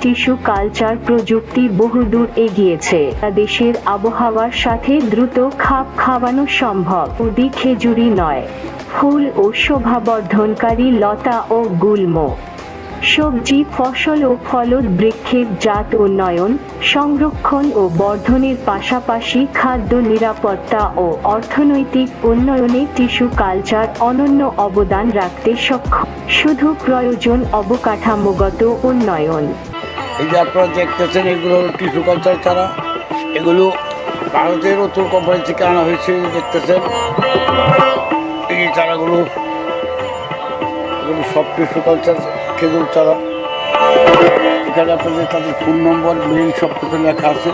Tissue culture প্রযুক্তি বহুদূর এগিয়েছে। তা দেশের আবহাওয়ার সাথে দ্রুত খাপ খাওয়ানো সম্ভব। ওদি খেজুরি নয়, ফুল ও শোভাবর্ধনকারী লতা ও গুল্ম। সবজি, ফসল ও ফলদ বৃক্ষের জাত উন্নয়ন, সংরক্ষণ ও বর্ধনের পাশাপাশি খাদ্য নিরাপত্তা ও অর্থনৈতিক উন্নয়নে টিস্যু কালচার অনন্য অবদান রাখতে সক্ষম। শুধু প্রয়োজন অবকাঠামোগত উন্নয়ন। এই যে আপনারা দেখতেছেন, এগুলো টিস্যু কালচার ছাড়া। এগুলো ভারতের উত্তর কোম্পানি থেকে আনা হয়েছে, দেখতেছেন। এই চারাগুলো সব টিস্যু কালচার খেজুর চারা। এখানে আপনাদের তাদের ফোন নম্বর মেইল সব কিছু লেখা আছে।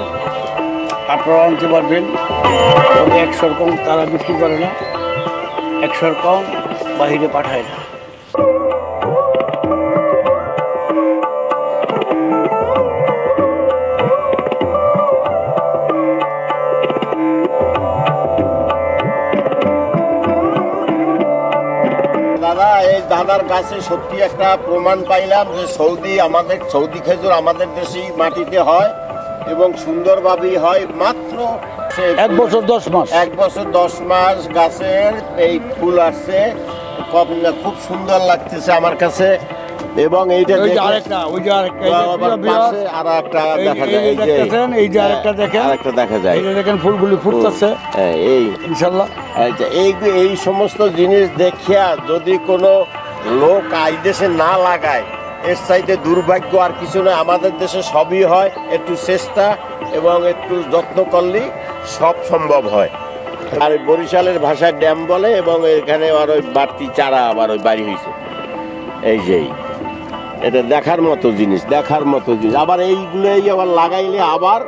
আপনারা আনতে পারবেন। তবে একশো রকম তারা বিক্রি করে না। একশো রকম বাহিরে পাঠায় না। দাদা এই দাদার কাছে সত্যি একটা প্রমাণ পাইলাম যে সৌদি আমাদের সৌদি খেজুর আমাদের দেশেই মাটিতে হয় এবং সুন্দরভাবেই হয়। মাত্র এক বছর দশ মাস। এক বছর দশ মাস গাছের এই ফুল আসছে। খুব সুন্দর লাগতেছে আমার কাছে। এবং এইটা ওই যে দেখে- আরেকটা ওই যে আরেকটা পাশে আর একটা দেখা যায় এই যে এই যে আরেকটা দেখেন। আরেকটা দেখা যায় এই দেখেন ফুলগুলি ফুটতেছে হ্যাঁ, এই ইনশাল্লাহ আচ্ছা এই এই সমস্ত জিনিস দেখিয়া যদি কোনো লোক আই দেশে না লাগায় এর চাইতে দুর্ভাগ্য আর কিছু নয় আমাদের দেশে সবই হয় একটু চেষ্টা এবং একটু যত্ন করলেই সব সম্ভব হয় আর বরিশালের ভাষায় ড্যাম বলে এবং এখানে আর ওই বাড়তি চারা আবার ওই বাড়ি হয়েছে এই যে এই। এটা দেখার মতো জিনিস দেখার মতো জিনিস আবার এইগুলোই আবার লাগাইলে আবার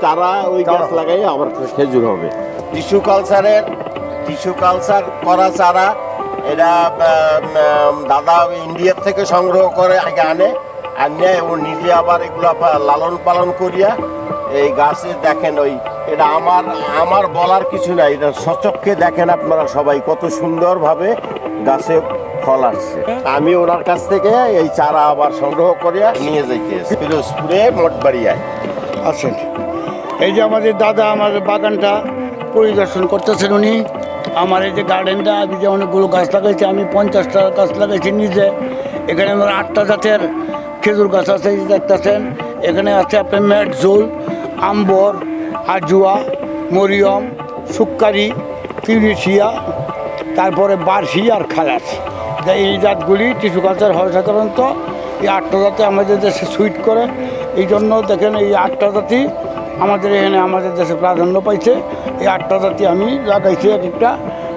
চারা। ওই গাছ। লাগাই আবার খেজুর হবে টিস্যু কালচারের টিস্যু কালচার করা চারা এটা দাদা ইন্ডিয়ার থেকে সংগ্রহ করে আগে আনে আনিয়ে ও নিজে আবার এগুলো লালন পালন করিয়া এই গাছে দেখেন ওই, এটা আমার আমার বলার কিছু নাই, এটা সচক্ষে দেখেন আপনারা সবাই কত সুন্দরভাবে গাছে ফল আসছে। আমি ওনার কাছ থেকে এই চারা আবার সংগ্রহ করিয়া নিয়ে যাইতে পিরোজপুরে মোটবাড়িয়ায়। আছেন এই যে আমাদের দাদা আমাদের বাগানটা পরিদর্শন করতেছেন উনি। আমার এই যে গার্ডেনটা আমি যে অনেকগুলো গাছ লাগাইছি, আমি পঞ্চাশটা গাছ লাগাইছি নিজে। এখানে আমার আটটা জাতের খেজুর গাছ আছে দেখতেছেন। এখানে আছে আপনার মেটজোল আম্বর, আজুয়া, মরিয়ম, সুক্কারি তিউনিশিয়া তারপরে বার্ষি আর খালাস। এই জাতগুলি টিস্যু কালচার হয় সাধারণত। এই আটটা জাতি আমাদের দেশে সুইট করে। এই জন্য দেখেন এই আটটা জাতি আমাদের এখানে আমাদের দেশে প্রাধান্য পাইছে। এই আটটা জাতি আমি লাগাইছি এক একটা।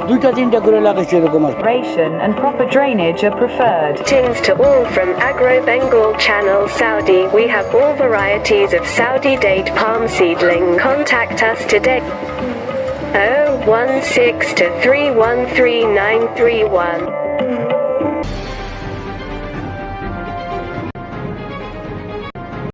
দুইটা তিনটা করে লাগাইছি এরকম আর কি। Aeration and proper drainage are preferred. Greetings to all from Agro Bengal Channel Saudi. We have all varieties of Saudi date palm seedling. Contact us today. 016 to 313931.